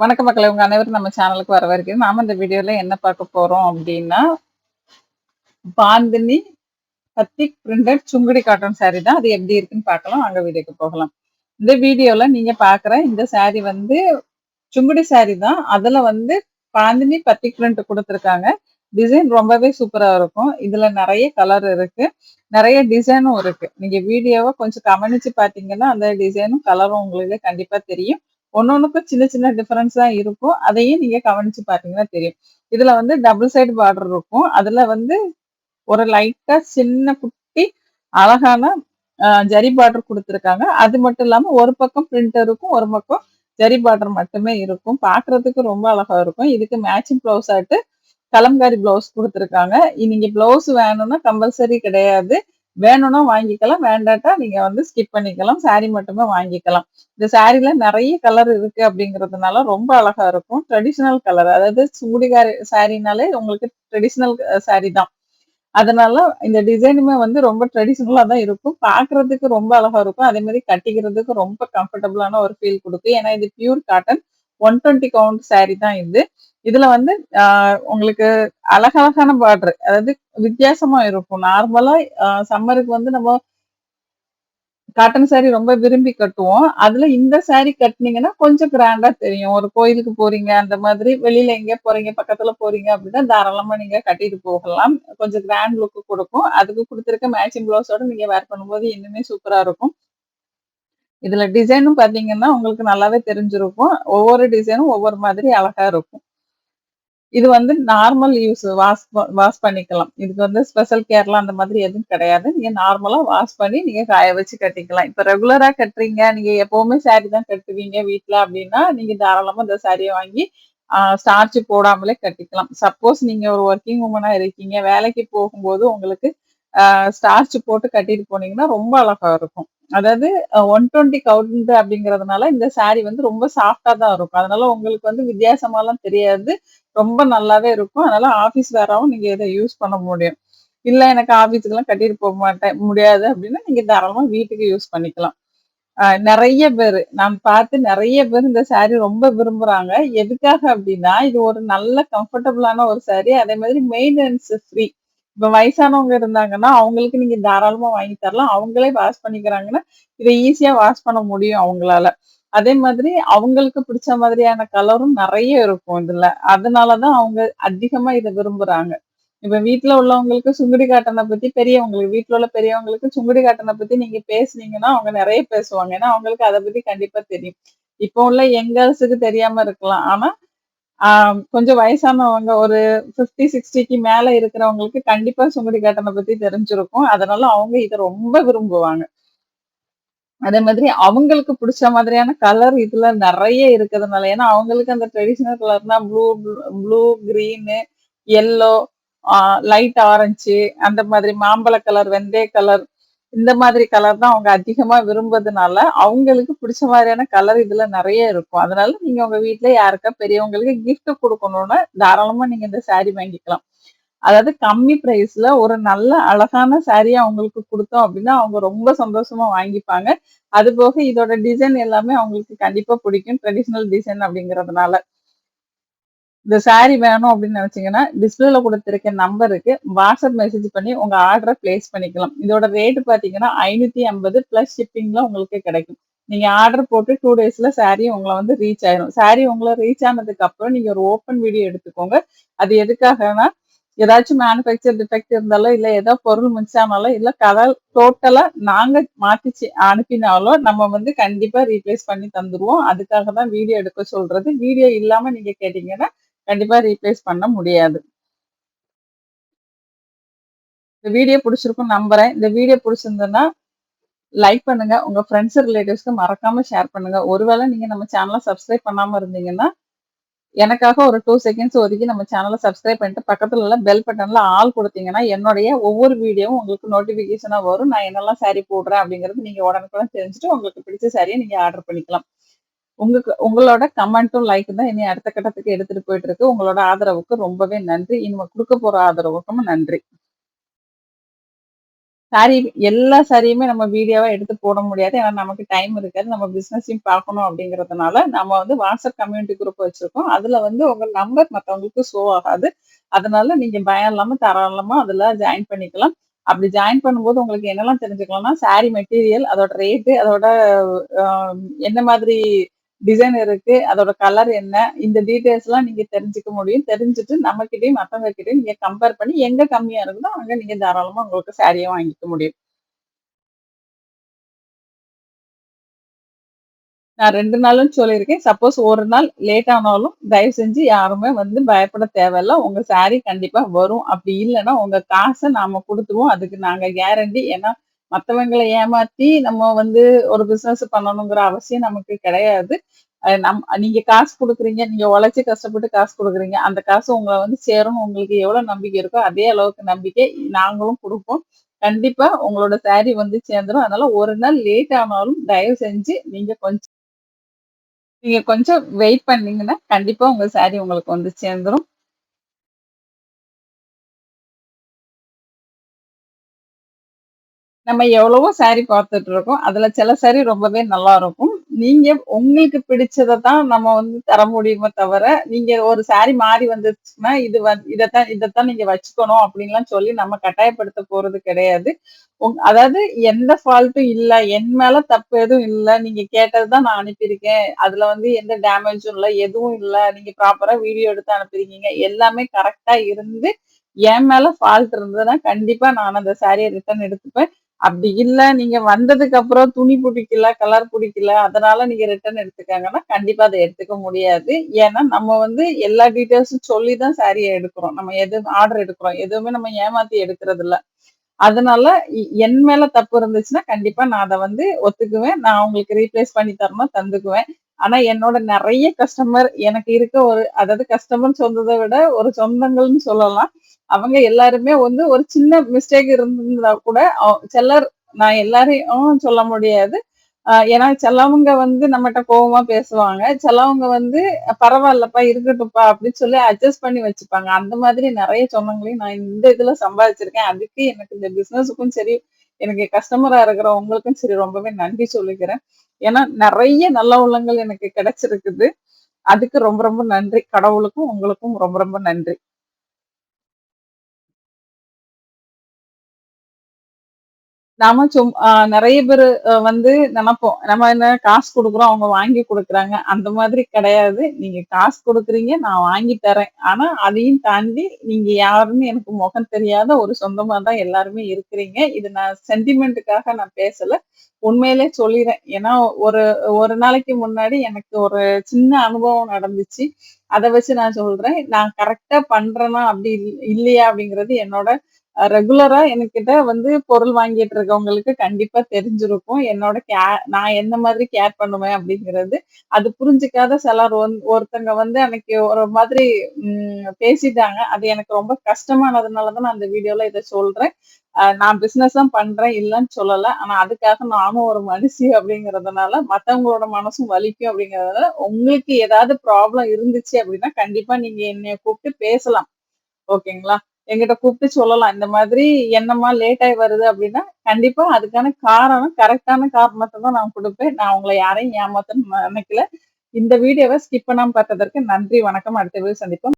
வணக்க மக்களை உங்க அனைவரும் நம்ம சேனலுக்கு வர வரைக்கும் நாம இந்த வீடியோல என்ன பார்க்க போறோம் அப்படின்னா bandhani batik printed Sungudi cotton sari தான். அது எப்படி இருக்குன்னு பார்க்கலாம். அங்க வீடியோக்கு போகலாம். இந்த வீடியோல நீங்க பாக்குற இந்த சாரி வந்து சுங்குடி சாரி தான். அதுல வந்து பாந்தினி பத்திக் பிரிண்ட் கொடுத்துருக்காங்க. டிசைன் ரொம்பவே சூப்பரா இருக்கும். இதுல நிறைய கலர் இருக்கு. நிறைய டிசைனும் இருக்கு. நீங்க வீடியோவை கொஞ்சம் கவனிச்சு பாத்தீங்கன்னா அந்த டிசைனும் கலரும் உங்களுக்கு கண்டிப்பா தெரியும். ஒன்னொன்னுக்கும் சின்ன சின்ன டிஃபரன்ஸ் தான் இருக்கும். அதையும் நீங்க கவனிச்சு பாத்தீங்கன்னா தெரியும். இதுல வந்து டபுள் சைடு பார்டர் இருக்கும். அதுல வந்து ஒரு லைட்டா சின்ன குட்டி அழகான ஜரி பார்டர் கொடுத்துருக்காங்க. அது மட்டும் இல்லாம ஒரு பக்கம் பிரிண்ட் இருக்கும் ஒரு பக்கம் ஜரி பார்டர் மட்டுமே இருக்கும். பாக்குறதுக்கு ரொம்ப அழகா இருக்கும். இதுக்கு மேட்சிங் பிளவுஸ் ஆட்டு கலம்காரி பிளவுஸ் கொடுத்துருக்காங்க. நீங்க பிளவுஸ் வேணும்னா கம்பல்சரி கிடையாது. வேணும்னா வாங்கிக்கலாம் வேண்டாட்டா நீங்க வந்து ஸ்கிப் பண்ணிக்கலாம். சாரி மட்டுமே வாங்கிக்கலாம். இந்த சாரில நிறைய கலர் இருக்கு அப்படிங்கறதுனால ரொம்ப அழகா இருக்கும். ட்ரெடிஷ்னல் கலர் அதாவது சுடிகாரி சாரினாலே உங்களுக்கு ட்ரெடிஷ்னல் சாரி தான். அதனால இந்த டிசைனுமே வந்து ரொம்ப ட்ரெடிஷ்னலா தான் இருக்கும். பாக்குறதுக்கு ரொம்ப அழகா இருக்கும். அதே மாதிரி கட்டிக்கிறதுக்கு ரொம்ப கம்ஃபர்டபுளான ஒரு ஃபீல் கொடுக்கும். ஏன்னா இது pure cotton one twenty count sari தான் இது. இதுல வந்து உங்களுக்கு அழகழகான பார்டர் அதாவது வித்தியாசமா இருக்கும். நார்மலா சம்மருக்கு வந்து நம்ம காட்டன் சாரி ரொம்ப விரும்பி கட்டுவோம். அதுல இந்த சாரி கட்டுனீங்கன்னா கொஞ்சம் கிராண்டா தெரியும். ஒரு கோயிலுக்கு போறீங்க அந்த மாதிரி வெளியில எங்க போறீங்க பக்கத்துல போறீங்க அப்படின்னா தாராளமா நீங்க கட்டிட்டு போகலாம். கொஞ்சம் கிராண்ட் லுக்கு கொடுக்கும். அதுக்கு கொடுத்துருக்க மேட்சிங் பிளவுஸோட நீங்க வேர் பண்ணும்போது இன்னுமே சூப்பரா இருக்கும். இதுல டிசைனும் பாத்தீங்கன்னா உங்களுக்கு நல்லாவே தெரிஞ்சிருக்கும். ஒவ்வொரு டிசைனும் ஒவ்வொரு மாதிரி அழகா இருக்கும். இது வந்து நார்மல் யூஸ் வாஷ் வாஷ் பண்ணிக்கலாம். இதுக்கு வந்து ஸ்பெஷல் கேர்லாம் அந்த மாதிரி எதுவும் கிடையாது. நீங்க நார்மலா வாஷ் பண்ணி நீங்க காய வச்சு கட்டிக்கலாம். இப்ப ரெகுலரா கட்டுறீங்க நீங்க எப்பவுமே சாரி தான் கட்டுவீங்க வீட்டில் அப்படின்னா நீங்க தாராளமா இந்த சாரியை வாங்கி ஸ்டார்ச் போடாமலே கட்டிக்கலாம். சப்போஸ் நீங்க ஒரு ஒர்க்கிங் உமனா இருக்கீங்க வேலைக்கு போகும்போது உங்களுக்கு ஸ்டார்ச் போட்டு கட்டிட்டு போனீங்கன்னா ரொம்ப அழகா இருக்கும். அதாவது ஒன் டுவெண்ட்டி கவுண்ட் அப்படிங்கிறதுனால இந்த saree வந்து ரொம்ப சாஃப்டா தான் இருக்கும். அதனால உங்களுக்கு வந்து வித்தியாசமாலாம் தெரியாது. ரொம்ப நல்லாவே இருக்கும். அதனால ஆபீஸ் வேறாவும் நீங்க இதை யூஸ் பண்ண முடியும். இல்ல எனக்கு ஆபீஸ்க்கெல்லாம் கட்டிட்டு போக மாட்டேன் முடியாது அப்படின்னா நீங்க தாராளமா வீட்டுக்கு யூஸ் பண்ணிக்கலாம். ஆஹ் நிறைய பேர் நான் பார்த்து நிறைய பேர் இந்த saree ரொம்ப விரும்புறாங்க. எதுக்காக அப்படின்னா இது ஒரு நல்ல கம்ஃபர்டபுளான ஒரு saree அதே மாதிரி மெயின்டெனன்ஸ் ஃப்ரீ இப்ப வயசானவங்க இருந்தாங்கன்னா அவங்களுக்கு நீங்க தாராளமா வாங்கி தரலாம். அவங்களே வாஷ் பண்ணிக்கிறாங்கன்னா இதை ஈஸியா வாஷ் பண்ண முடியும் அவங்களால. அதே மாதிரி அவங்களுக்கு பிடிச்ச மாதிரியான கலரும் நிறைய இருக்கும் இதுல. அதனாலதான் அவங்க அதிகமா இதை விரும்புறாங்க. இப்ப வீட்டுல உள்ளவங்களுக்கு சுங்குடி காட்டனை பத்தி பெரியவங்களுக்கு வீட்டுல உள்ள பெரியவங்களுக்கு சுங்குடி காட்டனை பத்தி நீங்க பேசுனீங்கன்னா அவங்க நிறைய பேசுவாங்க. ஏன்னா அவங்களுக்கு அதை பத்தி கண்டிப்பா தெரியும். இப்போ உள்ள யங்கர்ஸுக்கு தெரியாம இருக்கலாம். ஆனா கொஞ்சம் வயசானவங்க ஒரு பிப்டி சிக்ஸ்டிக்கு மேல இருக்கிறவங்களுக்கு கண்டிப்பா சுங்குடி காட்டனை பத்தி தெரிஞ்சிருக்கும். அதனால அவங்க இதை ரொம்ப விரும்புவாங்க. அதே மாதிரி அவங்களுக்கு பிடிச்ச மாதிரியான கலர் இதுல நிறைய இருக்கிறதுனால ஏன்னா அவங்களுக்கு அந்த traditional கலர்னா blue blue green yellow light orange அந்த மாதிரி மாம்பழ கலர் வெந்தய கலர் இந்த மாதிரி கலர் தான் அவங்க அதிகமா விரும்புறதுனால அவங்களுக்கு பிடிச்ச மாதிரியான கலர் இதுல நிறைய இருக்கும். அதனால நீங்க உங்க வீட்டுல யாருக்கா பெரியவங்களுக்கு கிஃப்ட் கொடுக்கணும்னா தாராளமா நீங்க இந்த சாரி வாங்கிக்கலாம். அதாவது கம்மி பிரைஸ்ல ஒரு நல்ல அழகான சாரியை அவங்களுக்கு கொடுத்தோம் அப்படின்னா அவங்க ரொம்ப சந்தோஷமா வாங்கிப்பாங்க. அது போக இதோட டிசைன் எல்லாமே அவங்களுக்கு கண்டிப்பா பிடிக்கும். ட்ரெடிஷ்னல் டிசைன் அப்படிங்கிறதுனால. இந்த saree வேணும் அப்படின்னு நினைச்சீங்கன்னா டிஸ்பிளேல கொடுத்துருக்க நம்பருக்கு வாட்ஸ்அப் மெசேஜ் பண்ணி உங்க ஆர்டரை பிளேஸ் பண்ணிக்கலாம். இதோட ரேட் பாத்தீங்கன்னா ஐநூத்தி ஐம்பது பிளஸ் ஷிப்பிங்ல உங்களுக்கு கிடைக்கும். நீங்க ஆர்டர் போட்டு டூ டேஸ்ல saree உங்களை வந்து ரீச் ஆயிரும். saree உங்களை ரீச் ஆனதுக்கு அப்புறம் நீங்க ஒரு ஓப்பன் வீடியோ எடுத்துக்கோங்க. அது எதுக்காகனா ஏதாச்சும் மேனுஃபேக்சர் டிஃபெக்ட் இருந்தாலோ இல்ல ஏதோ பொருள் முடிச்சானாலோ இல்ல கதை டோட்டலா நாங்க மாத்திச்சு அனுப்பினாலோ நம்ம வந்து கண்டிப்பா ரீப்ளேஸ் பண்ணி தந்துருவோம். அதுக்காக தான் வீடியோ எடுக்க சொல்றது. வீடியோ இல்லாம நீங்க கேட்டீங்கன்னா கண்டிப்பா ரீப்ளேஸ் பண்ண முடியாது. இந்த வீடியோ பிடிச்சிருக்கும் நம்புறேன். இந்த வீடியோ பிடிச்சிருந்ததுன்னா லைக் பண்ணுங்க. உங்க ஃப்ரெண்ட்ஸ் ரிலேட்டிவ்ஸ்க்கு மறக்காம ஷேர் பண்ணுங்க. ஒருவேளை நீங்க நம்ம சேனலை சப்ஸ்கிரைப் பண்ணாம இருந்தீங்கன்னா எனக்காக ஒரு டூ செகண்ட்ஸ் ஒதுக்கி நம்ம சேனலை சப்ஸ்கிரைப் பண்ணிட்டு பக்கத்துல உள்ள பெல் பட்டன்ல ஆள் கொடுத்தீங்கன்னா என்னுடைய ஒவ்வொரு வீடியோவும் உங்களுக்கு நோட்டிபிகேஷனா வரும். நான் என்னெல்லாம் saree போடுறேன் அப்படிங்கிறது நீங்க உடனுக்குடன் தெரிஞ்சுட்டு உங்களுக்கு பிடிச்ச சாரியை நீங்க ஆர்டர் பண்ணிக்கலாம். உங்களுக்கு உங்களோட கமெண்ட்டும் லைக் தான் இனி அடுத்த கட்டத்துக்கு எடுத்துட்டு போயிட்டு இருக்கு. உங்களோட ஆதரவுக்கு ரொம்பவே நன்றி. இனிமே கொடுக்க போற ஆதரவுக்கும் நன்றி. சாரி எல்லா சாரியுமே நம்ம வீடியோவா எடுத்து போட முடியாது. ஏன்னா நமக்கு டைம் இருக்காது. நம்ம பிசினஸையும் பார்க்கணும் அப்படிங்கறதுனால நம்ம வந்து வாட்ஸ்அப் கம்யூனிட்டி குரூப் வச்சிருக்கோம். அதுல வந்து உங்க நம்பர் மத்தவங்களுக்கு ஷோ ஆகாது. அதனால நீங்க பயம் இல்லாம தாராளமா அதுல ஜாயின் பண்ணிக்கலாம். அப்படி ஜாயின் பண்ணும்போது உங்களுக்கு என்னெல்லாம் தெரிஞ்சுக்கலாம்னா சாரி மெட்டீரியல் அதோட ரேட்டு அதோட என்ன மாதிரி டிசைன் இருக்கு அதோட கலர் என்ன இந்த டீடைல்ஸ் எல்லாம் நீங்க தெரிஞ்சுக்க முடியும். தெரிஞ்சுட்டு நம்ம கிட்டயும் மத்தவங்க கிட்டயும் நீங்க கம்பேர் பண்ணி எங்க கம்மியா இருக்குதோ அங்க நீங்க தாராளமா உங்களுக்கு சாரியை வாங்கிக்க முடியும். நான் ரெண்டு நாளும் சொல்லியிருக்கேன். சப்போஸ் ஒரு நாள் லேட் ஆனாலும் தயவு செஞ்சு யாருமே வந்து பயப்பட தேவையில்ல. உங்க சாரி கண்டிப்பா வரும். அப்படி இல்லைன்னா உங்க காசை நாம கொடுத்துருவோம். அதுக்கு நாங்க கேரண்டி ஏன்னா மற்றவங்களை ஏமாத்தி நம்ம வந்து ஒரு பிசினஸ் பண்ணணுங்கிற அவசியம் நமக்கு கிடையாது. நம் நீங்க காசு கொடுக்குறீங்க நீங்க உழைச்சி கஷ்டப்பட்டு காசு கொடுக்குறீங்க அந்த காசு உங்களை வந்து சேரும் உங்களுக்கு எவ்வளவு நம்பிக்கை இருக்கோ அதே அளவுக்கு நம்பிக்கை நாங்களும் கொடுப்போம். கண்டிப்பா உங்களோட சாரி வந்து சேர்ந்துரும். அதனால ஒரு நாள் லேட் ஆனாலும் தயவு செஞ்சு நீங்க கொஞ்சம் நீங்க கொஞ்சம் வெயிட் பண்ணீங்கன்னா கண்டிப்பா உங்க சாரி உங்களுக்கு வந்து சேர்ந்துடும் நம்ம எவ்வளவோ சாரி பார்த்துட்டு இருக்கோம் அதுல சில சாரி ரொம்பவே நல்லா இருக்கும் நீங்க உங்களுக்கு பிடிச்சதை தான் நம்ம வந்து தர முடியுமே தவிர நீங்க ஒரு சாரி மாறி வந்துச்சுன்னா இது இதைத்தான் இதைத்தான் நீங்க வச்சுக்கணும் அப்படின்லாம் சொல்லி நம்ம கட்டாயப்படுத்த போறது கிடையாது. உங்- அதாவது எந்த ஃபால்ட்டும் இல்லை என் மேல தப்பு எதுவும் இல்லை நீங்க கேட்டதுதான் நான் அனுப்பியிருக்கேன். அதுல வந்து எந்த டேமேஜும் இல்லை எதுவும் இல்லை நீங்க ப்ராப்பரா வீடியோ எடுத்து அனுப்பியிருக்கீங்க. எல்லாமே கரெக்டா இருந்து என் மேல ஃபால்ட் இருந்ததுன்னா கண்டிப்பா நான் அந்த சாரியை ரிட்டர்ன் எடுத்துப்பேன். அப்படி இல்ல நீங்க வந்ததுக்கு அப்புறம் துணி பிடிக்கல கலர் பிடிக்கல அதனால நீங்க ரிட்டர்ன் எடுத்துக்காங்கன்னா கண்டிப்பா அதை எடுத்துக்க முடியாது. ஏன்னா நம்ம வந்து எல்லா டீட்டெயில்ஸும் சொல்லி தான் சாரியை எடுக்கிறோம். நம்ம எது ஆர்டர் எடுக்கிறோம் எதுவுமே நம்ம ஏமாத்தி எடுக்கிறது இல்ல அதனால என் மேல தப்பு இருந்துச்சுன்னா கண்டிப்பா நான் அதை வந்து ஒத்துக்குவேன். நான் உங்களுக்கு ரீப்ளேஸ் பண்ணி தரணும் தந்துக்குவேன். ஆனா என்னோட நிறைய கஸ்டமர் எனக்கு இருக்க ஒரு அதாவது கஸ்டமர் சொன்னதை விட ஒரு சொந்தங்கள்னு சொல்லலாம். அவங்க எல்லாருமே வந்து ஒரு சின்ன மிஸ்டேக் இருந்திருந்தா கூட சிலர் நான் எல்லாரையும் சொல்ல முடியாது. ஆஹ் ஏன்னா சிலவங்க வந்து நம்மகிட்ட கோவமா பேசுவாங்க. சிலவங்க வந்து பரவாயில்லப்பா இருக்கட்டும்ப்பா அப்படின்னு சொல்லி அட்ஜஸ்ட் பண்ணி வச்சுப்பாங்க. அந்த மாதிரி நிறைய சொன்னங்களையும் நான் இந்த இதுல சம்பாதிச்சிருக்கேன். அதுக்கு எனக்கு இந்த பிசினஸுக்கும் சரி எனக்கு கஸ்டமரா இருக்கிற உங்களுக்கும் சரி ரொம்பவே நன்றி சொல்லிக்கிறேன். ஏன்னா நிறைய நல்ல உள்ளங்கள் எனக்கு கிடைச்சிருக்குது. அதுக்கு ரொம்ப ரொம்ப நன்றி. கடவுளுக்கும் உங்களுக்கும் ரொம்ப ரொம்ப நன்றி. நாம சும் நிறைய பேர் வந்து நினைப்போம். நம்ம என்ன காசு கொடுக்குறோம் அவங்க வாங்கி கொடுக்குறாங்க. அந்த மாதிரி கிடையாது. நீங்க காசு கொடுக்குறீங்க நான் வாங்கி தரேன். ஆனா அதையும் தாண்டி நீங்க யாருன்னு எனக்கு முகம் தெரியாத ஒரு சொந்தமா தான் எல்லாருமே இருக்கிறீங்க. இது நான் சென்டிமெண்ட்டுக்காக நான் பேசல. உண்மையிலே சொல்லிடுறேன் ஏன்னா ஒரு ஒரு நாளைக்கு முன்னாடி எனக்கு ஒரு சின்ன அனுபவம் நடந்துச்சு. அதை வச்சு நான் சொல்றேன். நான் கரெக்டா பண்றேனா அப்படி இல்லையா அப்படிங்கிறது என்னோட ரெகுலரா என்கிட்ட வந்து பொருள் வாங்கிட்டு இருக்கவங்களுக்கு கண்டிப்பா தெரிஞ்சிருக்கும். என்னோட கே நான் எந்த மாதிரி கேர் பண்ணுவேன் அப்படிங்கிறது. அது புரிஞ்சுக்காத சிலர் வந்து ஒருத்தங்க வந்து அன்னைக்கு ஒரு மாதிரி உம் பேசிட்டாங்க. அது எனக்கு ரொம்ப கஷ்டமானதுனாலதான் நான் அந்த வீடியோல இதை சொல்றேன். நான் பிசினஸ் தான் பண்றேன் இல்லைன்னு சொல்லல. ஆனா அதுக்காக நானும் ஒரு மனுஷி அப்படிங்கறதுனால மத்தவங்களோட மனசும் வலிக்கும் அப்படிங்கறதுனால உங்களுக்கு ஏதாவது ப்ராப்ளம் இருந்துச்சு அப்படின்னா கண்டிப்பா நீங்க என்னைய கூப்பிட்டு பேசலாம். ஓகேங்களா என்கிட்ட கூப்பிட்டு சொல்லலாம். இந்த மாதிரி என்னம்மா லேட் ஆகி வருது அப்படின்னா கண்டிப்பா அதுக்கான காரணம் கரெக்டான காரணத்தை தான் நான் கொடுப்பேன். நான் உங்களை யாரையும் ஏமாத்தணும்னு நினைக்கல. இந்த வீடியோவை ஸ்கிப் பண்ணாமல் பார்த்ததற்கு நன்றி வணக்கம். அடுத்த வீடியோ சந்திப்போம்.